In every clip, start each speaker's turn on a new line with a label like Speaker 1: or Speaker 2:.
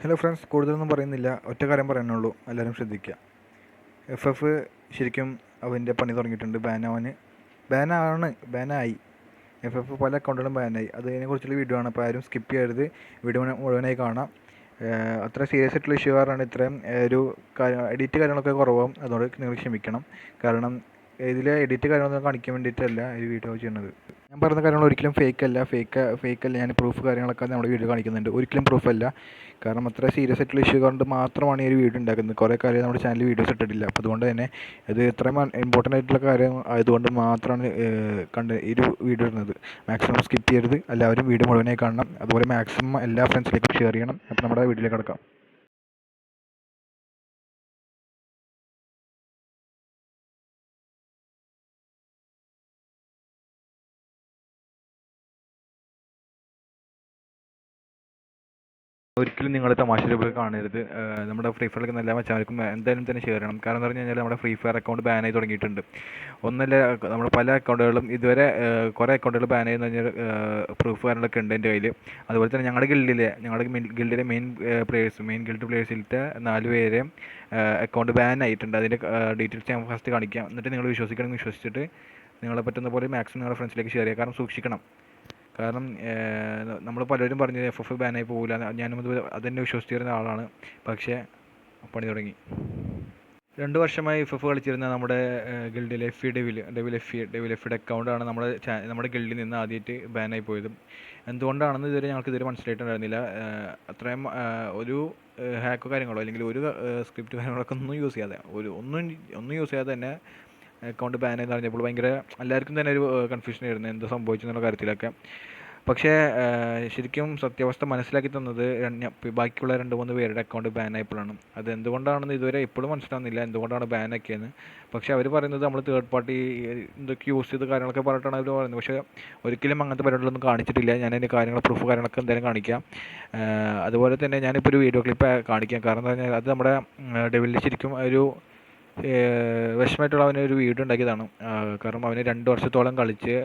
Speaker 1: Hello friends കൂടുതലൊന്നും പറയുന്നില്ല. ഒറ്റ കാര്യം പറയാനുള്ളൂ. എല്ലാവരും ശ്രദ്ധിക്കുക എഫ് എഫ് ശരിക്കും അവന്റെ പണി തുടങ്ങിയിട്ടുണ്ട്. ബാനവന് ബാനാണ് ബാനായി എഫ് എഫ് പല അക്കൗണ്ടുകളും ബാനായി അതിനെക്കുറിച്ചുള്ള വീഡിയോ ആണ്. അപ്പോൾ ആരും സ്കിപ്പ് ചെയ്യരുത്. വീഡിയോ മുഴുവനായി കാണാം. അത്ര സീരിയസ് ആയിട്ടുള്ള ഇഷ്യൂ കാരണം ഇത്രയും ഒരു എഡിറ്റ് കാര്യങ്ങളൊക്കെ കുറവാകും അതുകൊണ്ട് നിങ്ങൾ ക്ഷമിക്കണം. കാരണം ഇതിലെ എഡിറ്റ് കാര്യങ്ങളൊന്നും കാണിക്കാൻ വേണ്ടിയിട്ടല്ല ഈ വീഡിയോ ചെയ്യുന്നത്. ഞാൻ പറയുന്ന കാര്യങ്ങൾ ഒരിക്കലും ഫേക്ക് അല്ല. ഫേക്ക് ഫേക്ക് അല്ല. ഞാൻ പ്രൂഫ് കാര്യങ്ങളൊക്കെ നമ്മുടെ വീഡിയോ കാണിക്കുന്നുണ്ട്. ഒരിക്കലും പ്രൂഫ് അല്ല. കാരണം അത്ര സീരിയസ് ആയിട്ടുള്ള ഇഷ്യൂ കൊണ്ട് മാത്രമാണ് ഈ ഒരു വീഡിയോ ഉണ്ടാക്കുന്നത്. കുറേ കാര്യം നമ്മുടെ ചാനലിൽ വീഡിയോസ് ഇട്ടിട്ടില്ല. അപ്പോൾ അതുകൊണ്ട് തന്നെ ഇത് ഇത്രയും ഇമ്പോർട്ടന്റ് ആയിട്ടുള്ള കാര്യം ആയതുകൊണ്ട് മാത്രമാണ് കണ്ട് ഈ ഒരു വീഡിയോ ഇടുന്നത്. മാക്സിമം സ്കിപ്പ് ചെയ്യരുത്. എല്ലാവരും വീഡിയോ മുഴുവനായി കാണണം. അതുപോലെ മാക്സിമം എല്ലാ ഫ്രണ്ട്സിലേക്കും ഷെയർ ചെയ്യണം. അപ്പോൾ നമ്മുടെ വീഡിയോയിലേക്ക് കിടക്കാം. ഒരിക്കലും നിങ്ങൾ തമാശ രൂപത്തിൽ കാണരുത്. നമ്മുടെ ഫ്രീ ഫയർ കളിക്കുന്ന എല്ലാ മച്ചാർക്കും എന്തായാലും തന്നെ ഷെയർ ചെയ്യണം. കാരണം എന്ന് പറഞ്ഞു കഴിഞ്ഞാൽ നമ്മുടെ ഫ്രീ ഫയർ അക്കൗണ്ട് ബാൻ ആയി തുടങ്ങിയിട്ടുണ്ട്. ഒന്നല്ല നമ്മുടെ പല അക്കൗണ്ടുകളും ഇതുവരെ കുറേ അക്കൗണ്ടുകൾ ബാൻ ആയി പറഞ്ഞാൽ പ്രൂഫ് കാര്യങ്ങളൊക്കെ ഉണ്ട് എന്റെ കയ്യിൽ അതുപോലെ തന്നെ ഞങ്ങളുടെ ഗിൽഡിലെ ഞങ്ങളുടെ ഗിൽഡിലെ മെയിൻ പ്ലേയേഴ്സ് മെയിൻ ഗിൽഡ് പ്ലേയേഴ്സിലത്തെ നാല് പേരെ അക്കൗണ്ട് ബാൻ ആയിട്ടുണ്ട്. അതിന്റെ ഡീറ്റെയിൽസ് ഞാൻ ഫസ്റ്റ് കാണിക്കാം. എന്നിട്ട് നിങ്ങൾ വിശ്വസിക്കണമെങ്കിൽ വിശ്വസിച്ചിട്ട് നിങ്ങളെ പറ്റുന്ന പോലെ മാക്സിമം നിങ്ങളുടെ ഫ്രണ്ട്സിലേക്ക് ഷെയർ ചെയ്യുക കാരണം സൂക്ഷിക്കണം. കാരണം നമ്മൾ പലരും പറഞ്ഞു എഫ് എഫ് ബാനായി പോകില്ല ഞാനും അത് അതെന്നെ വിശ്വസിച്ചിരുന്ന ആളാണ്. പക്ഷേ പണി തുടങ്ങി. രണ്ട് വർഷമായി എഫ് എഫ് കളിച്ചിരുന്ന നമ്മുടെ ഗിൽഡിലെ F E devil devil F E devil F അക്കൗണ്ടാണ് നമ്മുടെ നമ്മുടെ ഗിൽഡിൽ നിന്ന് ആദ്യമായിട്ട് ബാനായി പോയത്. എന്തുകൊണ്ടാണെന്ന് ഇതുവരെ ഞങ്ങൾക്ക് ഇതുവരെ മനസ്സിലായിട്ടുണ്ടായിരുന്നില്ല. അത്രയും ഒരു ഹാക്കോ കാര്യങ്ങളോ അല്ലെങ്കിൽ ഒരു സ്ക്രിപ്റ്റ് കാര്യങ്ങളൊക്കെ ഒന്നും യൂസ് ചെയ്യാതെ ഒരു ഒന്നും ഒന്നും യൂസ് ചെയ്യാതെ തന്നെ അക്കൗണ്ട് ബാൻ എന്ന് പറഞ്ഞപ്പോൾ ഭയങ്കര എല്ലാവർക്കും തന്നെ ഒരു കൺഫ്യൂഷൻ ആയിരുന്നു എന്ത് സംഭവിച്ചു എന്നുള്ള കാര്യത്തിലൊക്കെ. പക്ഷേ ശരിക്കും സത്യാവസ്ഥ മനസ്സിലാക്കി തന്നത് ബാക്കിയുള്ള രണ്ട് മൂന്ന് പേരുടെ അക്കൗണ്ട് ബാൻ ആയപ്പോഴാണ്. അത് എന്തുകൊണ്ടാണെന്ന് ഇതുവരെ ഇപ്പോഴും മനസ്സിലാവുന്നില്ല എന്തുകൊണ്ടാണ് ബാൻ ആക്കിയെന്ന് പക്ഷേ അവർ പറയുന്നത് നമ്മൾ തേർഡ് പാർട്ടി എന്തൊക്കെ യൂസ് ചെയ്ത് കാര്യങ്ങളൊക്കെ പറഞ്ഞിട്ടാണ് അവർ പറയുന്നത്. പക്ഷേ ഒരിക്കലും അങ്ങനത്തെ പരിപാടികളൊന്നും കാണിച്ചിട്ടില്ല. ഞാൻ അതിന്റെ കാര്യങ്ങൾ പ്രൂഫ് കാര്യങ്ങളൊക്കെ എന്തായാലും കാണിക്കാം. അതുപോലെ തന്നെ ഞാനിപ്പോൾ ഒരു വീഡിയോ ക്ലിപ്പ് കാണിക്കാം. കാരണം എന്താ അത് നമ്മുടെ ഡെവിലിൽ ശരിക്കും ഒരു ഏഹ് അവനൊരു വീഡിയോ ഉണ്ടാക്കിയതാണ്. കാരണം അവന് രണ്ട് വർഷത്തോളം കളിച്ച്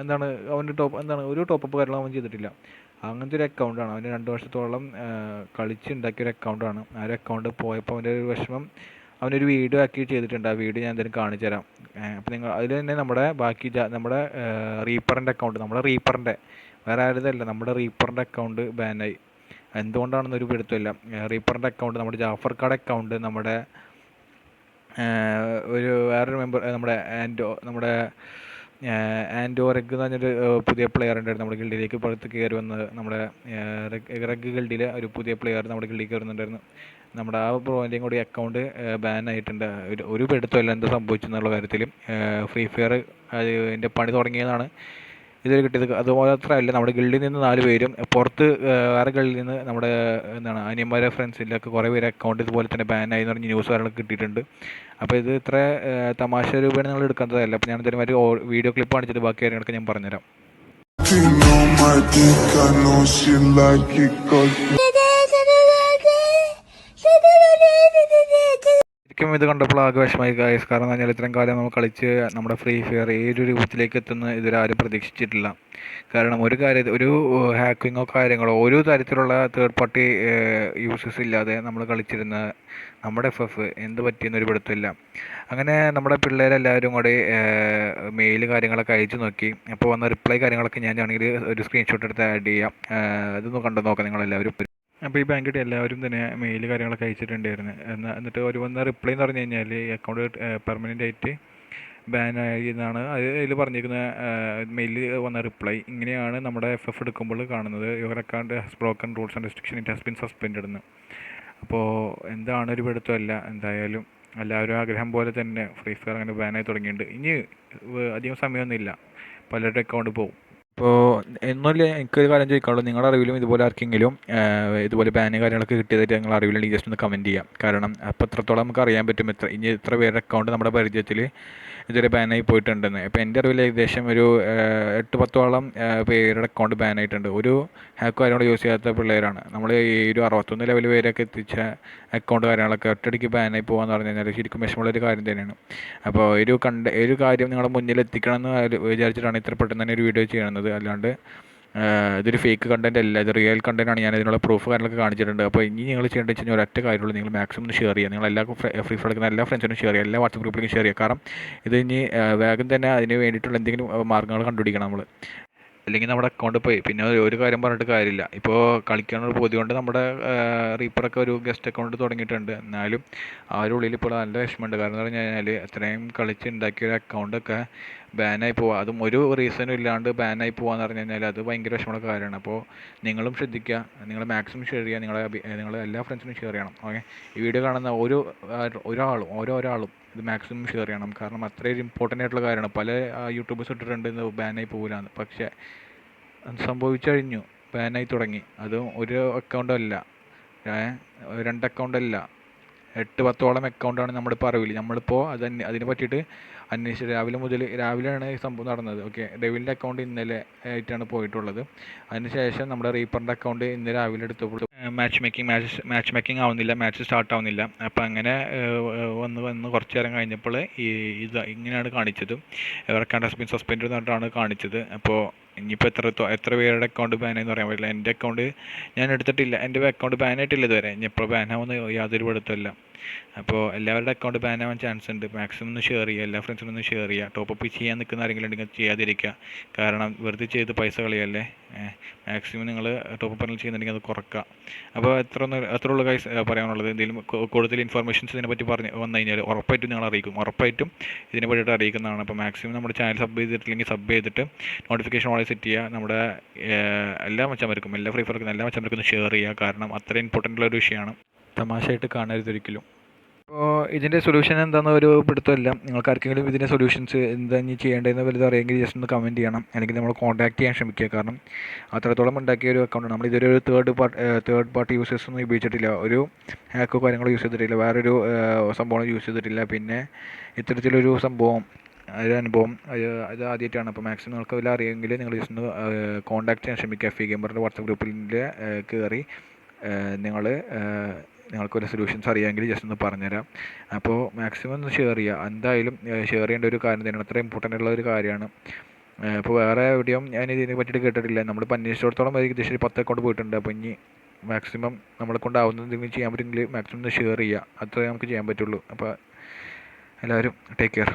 Speaker 1: എന്താണ് അവന്റെ ടോപ്പ് എന്താണ് ഒരു ടോപ്പപ്പ് കാര്യങ്ങളും അവൻ ചെയ്തിട്ടില്ല. അങ്ങനത്തെ ഒരു അക്കൗണ്ടാണ് അവന് രണ്ട് വർഷത്തോളം കളിച്ച് ഉണ്ടാക്കിയ ഒരു അക്കൗണ്ടാണ് ആ ഒരു അക്കൗണ്ട് പോയപ്പോൾ അവന്റെ ഒരു വിഷമം അവനൊരു വീഡിയോ ആക്കി ചെയ്തിട്ടുണ്ട്. ആ വീഡിയോ ഞാൻ എന്തായാലും കാണിച്ചു തരാം. അപ്പോൾ നിങ്ങൾ അതിൽ തന്നെ നമ്മുടെ ബാക്കി നമ്മുടെ റീപ്പറിന്റെ അക്കൗണ്ട് നമ്മുടെ റീപ്പറിന്റെ വേറെ ആരുതല്ല നമ്മുടെ റീപ്പറിന്റെ അക്കൗണ്ട് ബാനായി എന്തുകൊണ്ടാണെന്നൊരു പിടുത്തമില്ല. റീപ്പറിന്റെ അക്കൗണ്ട് നമ്മുടെ ജാഫർ ജാഫർക്കാട് അക്കൗണ്ട് നമ്മുടെ ഒരു വേറൊരു മെമ്പർ നമ്മുടെ ആൻഡോ നമ്മുടെ ആൻഡോ റെഗ് എന്ന് പറഞ്ഞൊരു പുതിയ പ്ലെയർ ഉണ്ടായിരുന്നു നമ്മുടെ ഗിൽഡിലേക്ക് പുറത്ത് കയറി വന്നത് നമ്മുടെ റെഗ് ഗിൽഡിലെ ഒരു പുതിയ പ്ലെയർ നമ്മുടെ ഗിൽഡിൽ കയറുന്നുണ്ടായിരുന്നു നമ്മുടെ ആ ബ്രോന്റെയും കൂടി അക്കൗണ്ട് ബാൻ ആയിട്ടുണ്ട്. ഒരു ഒരു പിടുത്തമില്ല എന്താ സംഭവിച്ചെന്നുള്ള കാര്യത്തിൽ ഫ്രീ ഫയർ അതിന്റെ പണി തുടങ്ങിയതാണ്. ഇതുവരെ കിട്ടിയത് അതുപോലെ മാത്രമല്ല നമ്മുടെ ഗിൽഡിൽ നിന്ന് നാല് പേരും പുറത്ത് വേറെ ഗിൽഡിൽ നിന്ന് നമ്മുടെ എന്താണ് അനിയന്മാരെ ഫ്രണ്ട്സിലൊക്കെ കുറേ പേര് അക്കൗണ്ട് ഇതുപോലെ തന്നെ ബാൻ ആയി എന്ന് പറഞ്ഞ് ന്യൂസ് കാര്യങ്ങളൊക്കെ കിട്ടിയിട്ടുണ്ട്. അപ്പോൾ ഇത് ഇത്ര തമാശ രൂപേണ നിങ്ങൾ എടുക്കുന്നതല്ല അപ്പോൾ ഞാൻ എന്തായാലും ഒരു വീഡിയോ ക്ലിപ്പ് കാണിച്ചിട്ട് ബാക്കി കാര്യങ്ങളൊക്കെ ഞാൻ പറഞ്ഞുതരാം. ശരിക്കും ഇത് കണ്ടപ്പോൾ ആകെ വിഷമായി കാരണം എന്ന് പറഞ്ഞാൽ ഇത്രയും കാലം നമ്മൾ കളിച്ച് നമ്മുടെ ഫ്രീ ഫയർ ഈ ഒരു രൂപത്തിലേക്ക് എത്തുന്ന ഇതുവരെ ആരും പ്രതീക്ഷിച്ചിട്ടില്ല. കാരണം ഒരു കാര്യം ഒരു ഹാക്കിങ്ങോ കാര്യങ്ങളോ ഒരു തരത്തിലുള്ള തേർഡ് പാർട്ടി യൂസസ് ഇല്ലാതെ നമ്മൾ കളിച്ചിരുന്ന നമ്മുടെ എഫ് എഫ് എന്ത് പറ്റിയെന്നൊരു പിടുത്തമില്ല. അങ്ങനെ നമ്മുടെ പിള്ളേരെല്ലാവരും കൂടി മെയിൽ കാര്യങ്ങളൊക്കെ അയച്ചു നോക്കി. അപ്പോൾ വന്ന റിപ്ലൈ കാര്യങ്ങളൊക്കെ ഞാൻ ആണെങ്കിൽ ഒരു സ്ക്രീൻഷോട്ട് എടുത്ത് ആഡ് ചെയ്യാം. ഏഹ് ഇതൊന്ന് കണ്ടു നോക്കാം നിങ്ങളെല്ലാവരും. അപ്പോൾ ഈ ബാങ്കിട്ട് എല്ലാവരും തന്നെ മെയിൽ കാര്യങ്ങളൊക്കെ അയച്ചിട്ടുണ്ടായിരുന്നു. എന്നാൽ എന്നിട്ട് ഒരു വന്ന റിപ്ലൈ എന്ന് പറഞ്ഞു കഴിഞ്ഞാൽ ഈ അക്കൗണ്ട് പെർമനന്റ് ആയിട്ട് ബാൻ ആയി എന്നാണ് അത് അതിൽ പറഞ്ഞിരിക്കുന്ന മെയിലിൽ വന്ന റിപ്ലൈ ഇങ്ങനെയാണ് നമ്മുടെ എഫ് എഫ് എടുക്കുമ്പോൾ കാണുന്നത്. Your account has broken rules and restriction it has been suspend എന്ന്. അപ്പോൾ എന്താണ് ഒരു പിടുത്തമല്ല എന്തായാലും എല്ലാവരും ആഗ്രഹം പോലെ തന്നെ ഫ്രീ ഫയർ അങ്ങനെ ബാനായി തുടങ്ങിയിട്ടുണ്ട്. ഇനി അധികം സമയമൊന്നുമില്ല. പലരുടെ അക്കൗണ്ട് പോകും ഇപ്പോൾ ഒന്നുമില്ല എനിക്കൊരു കാര്യം ചോദിക്കാനുള്ളൂ. നിങ്ങളുടെ അറിവിലും ഇതുപോലെ ആർക്കെങ്കിലും ഇതുപോലെ ബാന് കാര്യങ്ങളൊക്കെ കിട്ടിയതായിട്ട് നിങ്ങൾ അറിവിലുണ്ടെങ്കിൽ ജസ്റ്റ് ഒന്ന് കമന്റ് ചെയ്യാം. കാരണം അപ്പോൾ എത്രത്തോളം നമുക്ക് അറിയാൻ പറ്റും എത്ര ഇനി എത്ര പേരുടെ അക്കൗണ്ട് നമ്മുടെ പരിചയത്തിൽ ഇതുവരെ ബാനായി പോയിട്ടുണ്ടെന്ന്. ഇപ്പോൾ എന്റെ അറിവിൽ ഏകദേശം ഒരു എട്ട് പത്തോളം പേരുടെ അക്കൗണ്ട് ബാനായിട്ടുണ്ട് ഒരു ഹാക്ക് കാര്യങ്ങൾ യൂസ് ചെയ്യാത്ത പിള്ളേരാണ്. നമ്മൾ ഈ ഒരു അറുപത്തൊന്ന് ലെവൽ പേരൊക്കെ എത്തിച്ച അക്കൗണ്ട് കാര്യങ്ങളൊക്കെ ഒറ്റയടിക്ക് ബാനായി പോകാന്ന് പറഞ്ഞു കഴിഞ്ഞാൽ ശരിക്കും വിഷമമുള്ളൊരു കാര്യം തന്നെയാണ്. അപ്പോൾ ഒരു കണ്ട ഒരു കാര്യം നിങ്ങളുടെ മുന്നിൽ എത്തിക്കണം എന്ന് വിചാരിച്ചിട്ടാണ് ഇത്ര പെട്ടെന്ന് തന്നെ ഒരു വീഡിയോ ചെയ്യുന്നത്. അല്ലാണ്ട് ഇതൊരു ഫേക്ക് കണ്ടന്റ് അല്ല. ഇത് റിയൽ കണ്ടന്റ് ആണ്. ഞാൻ ഇതിനുള്ള പ്രൂഫ് കാര്യങ്ങളൊക്കെ കാണിച്ചിട്ടുണ്ട്. അപ്പോൾ ഇനി നിങ്ങൾ ചെയ്യേണ്ടത് വെച്ച് കഴിഞ്ഞാൽ ഒരൊറ്റ കാര്യമുള്ളൂ. നിങ്ങൾ മാക്സിമം ഷെയർ ചെയ്യുക. നിങ്ങൾ എല്ലാ ഫ്രീ ഫയർ എടുക്കുന്ന എല്ലാ ഫ്രണ്ട്സിനും ഷെയർ ചെയ്യുക. എല്ലാ വാട്സപ്പ് ഗ്രൂപ്പിലേക്കും ഷെയർ ചെയ്യുക. കാരണം ഇത് ഇനി വേഗം തന്നെ അതിന് വേണ്ടിയിട്ടുള്ള എന്തെങ്കിലും മാർഗങ്ങൾ കണ്ടുപിടിക്കണം നമ്മൾ അല്ലെങ്കിൽ നമ്മുടെ അക്കൗണ്ട് പോയി പിന്നെ ഒരു- കാര്യം പറഞ്ഞിട്ട് കാര്യമില്ല. ഇപ്പോൾ കളിക്കാനുള്ള പൊതി കൊണ്ട് നമ്മുടെ റീപ്പറൊക്കെ ഒരു ഗസ്റ്റ് അക്കൗണ്ട് തുടങ്ങിയിട്ടുണ്ട്. എന്നാലും ആ ഒരു ഉള്ളിൽ ഇപ്പോൾ നല്ല വിഷമമുണ്ട്. കാരണം എന്ന് പറഞ്ഞു കഴിഞ്ഞാൽ അത്രയും കളിച്ച് ഉണ്ടാക്കിയ ഒരു അക്കൗണ്ടൊക്കെ ബാനായി പോവുക അതും ഒരു റീസണും ഇല്ലാണ്ട് ബാനായി പോവാന്ന് പറഞ്ഞു കഴിഞ്ഞാൽ അത് ഭയങ്കര വിഷമമുള്ള കാര്യമാണ്. അപ്പോൾ നിങ്ങളും ശ്രദ്ധിക്കുക നിങ്ങൾ മാക്സിമം ഷെയർ ചെയ്യുക. നിങ്ങളെ നിങ്ങളെ എല്ലാ ഫ്രണ്ട്സിനും ഷെയർ ചെയ്യണം. ഓക്കെ ഈ വീഡിയോ കാണുന്ന ഒരു ഒരാളും ഓരോ ഒരാളും ഇത് മാക്സിമം ഷെയർ ചെയ്യണം. കാരണം അത്രയും ഇമ്പോർട്ടന്റ് ആയിട്ടുള്ള കാര്യമാണ്. പല യൂട്യൂബേഴ്സ് ഇട്ടിട്ടുണ്ട് ഇന്ന് ബാനായി പോകില്ലാന്ന് പക്ഷേ സംഭവിച്ചു കഴിഞ്ഞു. ബാനായി തുടങ്ങി. അതും ഒരു അക്കൗണ്ടല്ല രണ്ട് അക്കൗണ്ടല്ല എട്ട് പത്തോളം അക്കൗണ്ടാണ് നമ്മളിപ്പോൾ അറിവില്ല നമ്മളിപ്പോൾ അത് അതിനെ പറ്റിയിട്ട് അന്വേഷിച്ച് രാവിലെ മുതൽ രാവിലെയാണ് ഈ സംഭവം നടന്നത്. ഓക്കെ ഡെവിലിന്റെ അക്കൗണ്ട് ഇന്നലെ ആയിട്ടാണ് പോയിട്ടുള്ളത്. അതിനുശേഷം നമ്മുടെ റീപ്പറിന്റെ അക്കൗണ്ട് ഇന്ന് രാവിലെ എടുത്തപ്പോൾ match making match match making ആവുന്നില്ല മാച്ച് സ്റ്റാർട്ട് ആവുന്നില്ല. അപ്പോൾ അങ്ങനെ വന്ന് വന്ന് കുറച്ച് നേരം കഴിഞ്ഞപ്പോൾ ഈ ഇത് ഇങ്ങനെയാണ് കാണിച്ചത്. എവർക്കാണ്ട് ഹസ് സസ്പെൻഡ് എന്നിട്ടാണ് കാണിച്ചത്. അപ്പോൾ ഇനിയിപ്പോൾ എത്ര എത്ര പേരുടെ അക്കൗണ്ട് ബാൻ എന്ന് പറയാൻ പറ്റില്ല. എന്റെ അക്കൗണ്ട് ഞാൻ എടുത്തിട്ടില്ല. എന്റെ അക്കൗണ്ട് ബാൻ ആയിട്ടില്ല ഇതുവരെ. ഇനി എപ്പോൾ ബാൻ ആവുമെന്ന് യാതൊരു പഠിത്തമല്ല അപ്പോൾ എല്ലാവരുടെ അക്കൗണ്ട് ബാൻ ആവാൻ ചാൻസ് ഉണ്ട്. മാക്സിമം ഒന്ന് ഷെയർ ചെയ്യുക. എല്ലാ ഫ്രണ്ട്സിനും ഒന്ന് ഷെയർ ചെയ്യുക. ടോപ്പ് അപ്പ് ചെയ്യാൻ നിൽക്കുന്ന ആരെങ്കിലും ഉണ്ടെങ്കിൽ ചെയ്യാതിരിക്കുക. കാരണം വെറുതെ ചെയ്ത് പൈസ കളിയല്ലേ? മാക്സിമം നിങ്ങൾ ടോപ്പ് അപ്പ് ചെയ്യുന്നുണ്ടെങ്കിൽ അത് കുറക്കുക. അപ്പോൾ എത്ര ഒന്ന് എത്ര ഉള്ള കൈ പറയാനുള്ളത്. എന്തെങ്കിലും കൂടുതൽ ഇൻഫർമേഷൻസ് ഇതിനെപ്പറ്റി പറഞ്ഞ് വന്നു കഴിഞ്ഞാൽ ഉറപ്പായിട്ടും നിങ്ങൾ അറിയിക്കും. ഉറപ്പായിട്ടും ഇതിനെ പറ്റിയിട്ട് അറിയിക്കുന്നതാണ്. അപ്പോൾ മാക്സിമം നമ്മുടെ ചാനൽ സബ് ചെയ്തിട്ടില്ലെങ്കിൽ സബ് ചെയ്തിട്ട് നോട്ടിഫിക്കേഷൻ ഓളെ സെറ്റ് ചെയ്യുക നമ്മുടെ എല്ലാ മച്ചന്മാർക്കും എല്ലാ ഫ്രീ ഫയർക്കും എല്ലാ മച്ചന്മാർക്കും ഒന്ന് ഷെയർ ചെയ്യുക. കാരണം അത്ര ഇമ്പോർട്ടന്റ് ഉള്ള ഒരു വിഷയമാണ്. തമാശയായിട്ട് കാണരുത് ഒരിക്കലും. അപ്പോൾ ഇതിന്റെ സൊല്യൂഷൻ എന്താണെന്ന് ഒരു പിടുത്തമില്ല നിങ്ങൾക്ക് ആർക്കെങ്കിലും ഇതിന്റെ സൊല്യൂഷൻസ് എന്താ ഇനി ചെയ്യേണ്ടതെന്ന് വലുത് അറിയെങ്കിൽ ജസ്റ്റ് ഒന്ന് കമന്റ് ചെയ്യണം. അല്ലെങ്കിൽ നമ്മൾ കോൺടാക്ട് ചെയ്യാൻ ശ്രമിക്കുക. കാരണം അത്രത്തോളം ഉണ്ടാക്കിയ ഒരു അക്കൗണ്ട് നമ്മൾ ഇതൊരു third part third party users ഒന്നും ഉപയോഗിച്ചിട്ടില്ല. ഒരു ഹാക്കോ കാര്യങ്ങളോ യൂസ് ചെയ്തിട്ടില്ല. വേറൊരു സംഭവം യൂസ് ചെയ്തിട്ടില്ല. പിന്നെ ഇത്തരത്തിലൊരു സംഭവം ഒരു അനുഭവം അത് ആദ്യമായിട്ടാണ്. അപ്പോൾ മാക്സിമം നിങ്ങൾക്ക് വല്ല അറിയെങ്കിൽ നിങ്ങൾ ജസ്റ്റ് ഒന്ന് കോൺടാക്ട് ചെയ്യാൻ ശ്രമിക്കുക. ഫി ഗെയിമറിന്റെ വാട്സപ്പ് ഗ്രൂപ്പിന്റെ കയറി നിങ്ങൾ നിങ്ങൾക്കൊരു സൊല്യൂഷൻസ് അറിയാമെങ്കിൽ ജസ്റ്റ് ഒന്ന് പറഞ്ഞുതരാം. അപ്പോൾ മാക്സിമം ഒന്ന് ഷെയർ ചെയ്യുക. എന്തായാലും ഷെയർ ചെയ്യേണ്ട ഒരു കാര്യം തന്നെയാണ്. അത്ര ഇമ്പോർട്ടന്റ് ഉള്ള ഒരു കാര്യമാണ്. ഇപ്പോൾ വേറെ എവിടെയും ഞാൻ ഇതിനെ പറ്റിയിട്ട് കേട്ടിട്ടില്ല. നമ്മളിപ്പോൾ അന്വേഷിച്ചിടത്തോളം ഏകദേശം പത്ത് അക്കൗണ്ട് പോയിട്ടുണ്ട്. അപ്പോൾ ഇനി മാക്സിമം നമ്മളെ കൊണ്ടാവുന്ന എന്തെങ്കിലും ചെയ്യാൻ പറ്റുമെങ്കിൽ മാക്സിമം ഒന്ന് ഷെയർ ചെയ്യുക. അത്രേ നമുക്ക് ചെയ്യാൻ പറ്റുള്ളൂ. അപ്പോൾ എല്ലാവരും ടേക്ക് കെയർ